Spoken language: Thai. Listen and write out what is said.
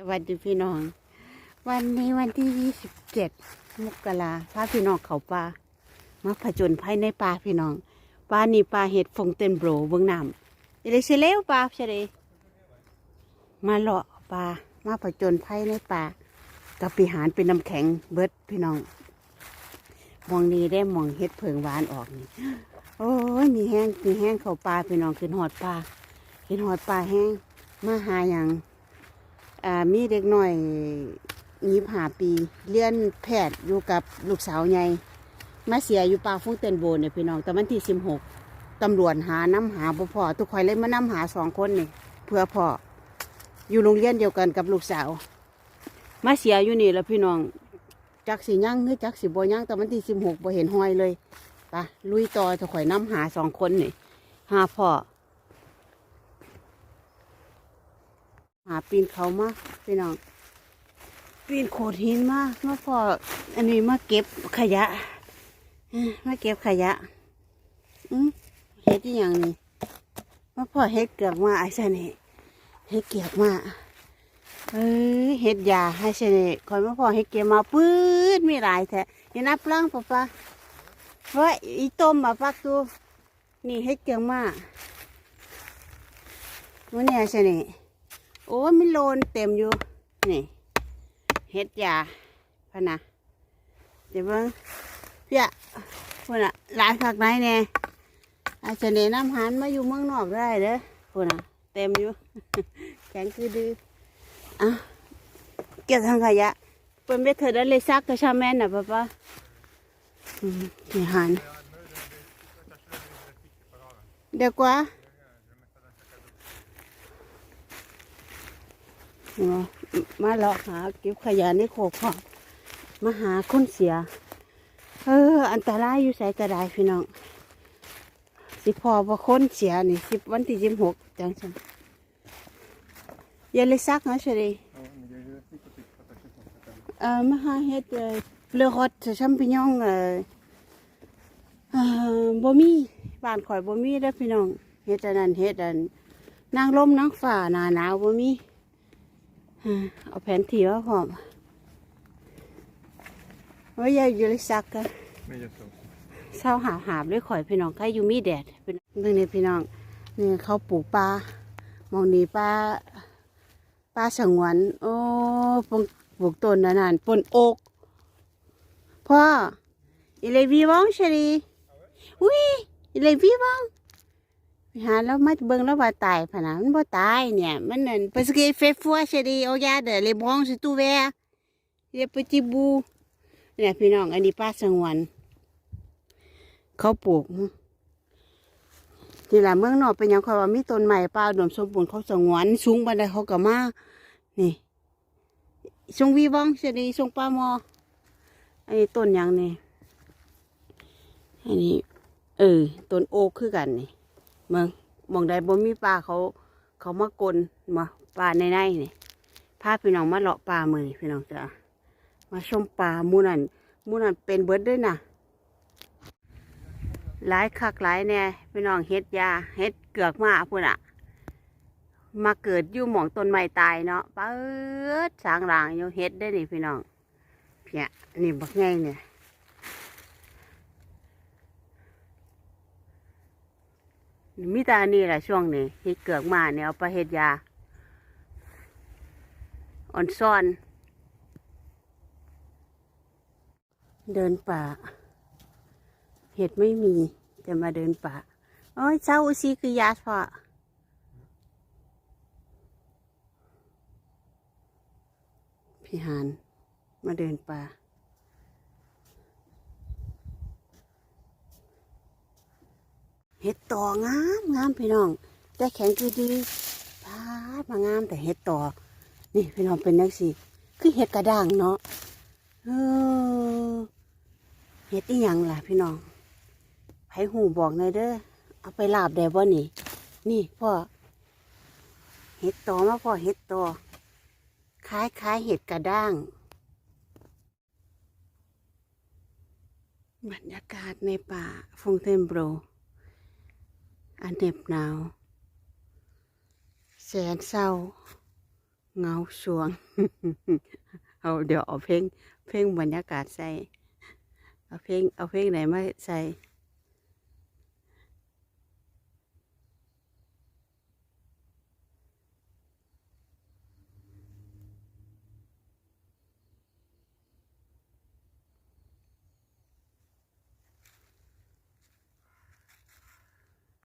สวัสดีพี่น้อง วันนี้วันที่ยี่สิบเจ็ดมกราพาพี่น้องเขาป่ามาผจญภัยในป่าพี่น้องป่านี่ป่าเห็ดฟงเต็นโบรเบื้องน้ำอะไรเสเลวป่าใช่เลยมาเลาะป่ามาผจญภัยในป่ากับปีหารเป็นน้ำแข็งเบิดพี่น้องมองนี้ได้มองเห็ดเพิงหวานออกนี่โอ้ยมีแห้งมีแห้งเขาป่าพี่น้องขึ้นหอดป่าขึ้นหอดป่าแห้งมาหาอย่าง อ่ามีเด็กหน่อยยี่ห้าปีเรียนแพทย์อยู่กับลูกสาวใหญ่มาเสียอยู่ป่าฟุ้งเต็นโบนเนี่ยพี่น้องแต่วันที่สิบหกตำรวจหาน้ำหาบ่พอทุกคนเลยมาน้ำหาสองคนนี่เพื่อพ่ออยู่โรงเรียนเดียวกันกับลูกสาว มาเสียอยู่นี่แล้วพี่น้องจักสีย่างหรือจักสีบ่ย่างแต่วันที่สิบหกบ่เห็นห้อยเลยปะลุยต่อจะข่อยน้ำหาสองคนนี่หาพ่อ หาปีนเขามาพี่น้อง ปีนโขดหินมามาพออันนี้มาเก็บขยะมาเก็บขยะอืมเฮ็ดอย่างนี้มาพอเฮ็ดเกือกมาไอ้เสน่ห์เฮ็ดเกือกมาเอ้ยเฮ็ดยาให้เสน่ห์คอยมาพอเฮ็ดเก็บมาปื๊ดมีหลายแท้ยันับล่างปะปะว่าอีต้มมาปักตูนี่เฮ็ดเกือกมาวันนี้เสน่ห์ โอ้ยมันโลนเต็มอยู่ นี่เฮ็ดยาพะนะเดี๋ยวเบิ่งเพี่ยพุ่นอะหลายคักไหนแน่อาจจะเนน้ำหันมาอยู่เมืองนอกได้เด้อพุ่นอะ เต็มอยู่ แข็งคือดื้ออะเก็บทางขยะเปิ่นไปเถิดแล้วเลยซักกระชาแม่นน่ะป้าป้าอืมนี่หันเดี๋ยวกว่า มามาเลาะหาเก็บขยะในโขกพ่อมาหาคนเสีย เออ อันตรายอยู่ใส่กระไดพี่น้อง สิพอว่าคนเสียนี่สิบวันที่สิบหกจังสันอย่าเลยซักนะเฉยเออมาหาเฮ็ดเลือฮอตชัมปิญองเออเอ่อบ่มีบ้านข่อยบ่มีเด้อพี่น้องเฮ็ดอันนั้นเฮ็ดอันนางลมนางฝ่าหนาหนาวบ่มีอ่า เอาแผนที่มาพร้อมว่าอย่าอยู่เลยซักกัน Men jag tror. เศร้าหาหาบด้วยข่อยพี่น้องใครอยู่มีแดดเป็นเรื่องนี้พี่น้องนี่เขาปลูกปลามองนี้ปลาปลาสงวน โอ้ปลูกปลูกต้นนั่นนั่นปนโอกพ่ออีเลวีบ้องเชลีอุ้ยอีเลวีบ้องไป หาแล้วมาเบิ่งแล้วว่าตายพะนะมันบ่ตายเนี่ย มันนั่น parce que il fait froid chérie regarde les branches sont ouvertes les petits bouts เนี่ยพี่น้องอันนี้ปลาสงวน เขาปลูกนี่แหละเมืองนอกเป็นย่างเขาว่ามีต้นใหม่ป่าดมสมบูรณ์เขาสงวนสูงบันไดเขาก็มานี่ทรงวีวังเสดีทรงปลามออันนี้ต้นย่างนี่อันนี้ เออต้นโอ๊กคือกันนี่ เมืองหมองใดบ่มีปลาเขาเขามากลมาปลาในในนี่พาพี่น้องมาเลาะปลามือพี่น้องจ้ะมาชมปลามูนันมูนันเป็นเบิร์ดด้วยนะหลายคักหลายแน่พี่น้องเฮ็ดยาเฮ็ดเกือกมาพุ่นอะมาเกิดอยู่หมองต้นไม้ตายเนาะเปิดสางรางอยู่เฮ็ดได้นี่พี่น้องเพียนี่บักไงเนี่ย มีแตานี่แหละช่วงนี้เฮ็ดเกือกมาเนี่ยเอาไปเฮ็ดยา อ่อนซ่อน เดินป่า เห็ดไม่มีจะมาเดินป่าโอ้ยเช้าอุซีคือยาพอพี่หานมาเดินป่า เห็ดต่องามงามพี่น้องแต่แข็งคือดีพาดมางามแต่เห็ดต่อ นี่พี่น้องเป็นนักสิคือเห็ดกระด้างเนาะเออเห็ดอีหยังล่ะพี่น้องให้หูบอกหน่อยเด้อเอาไปลาบได้บ่นี่ นี่พ่อเห็ดตอมาพ่อเห็ดตอคล้ายคล้ายเห็ดกระด้าง บรรยากาศในป่าฟงเทมโบร อันเหน็บหนาว แสนเศร้า เงาสวง เอาเดี๋ยวเอาเพลงเพลงบรรยากาศใส่ เอาเพลงเอาเพลงไหนมาใส่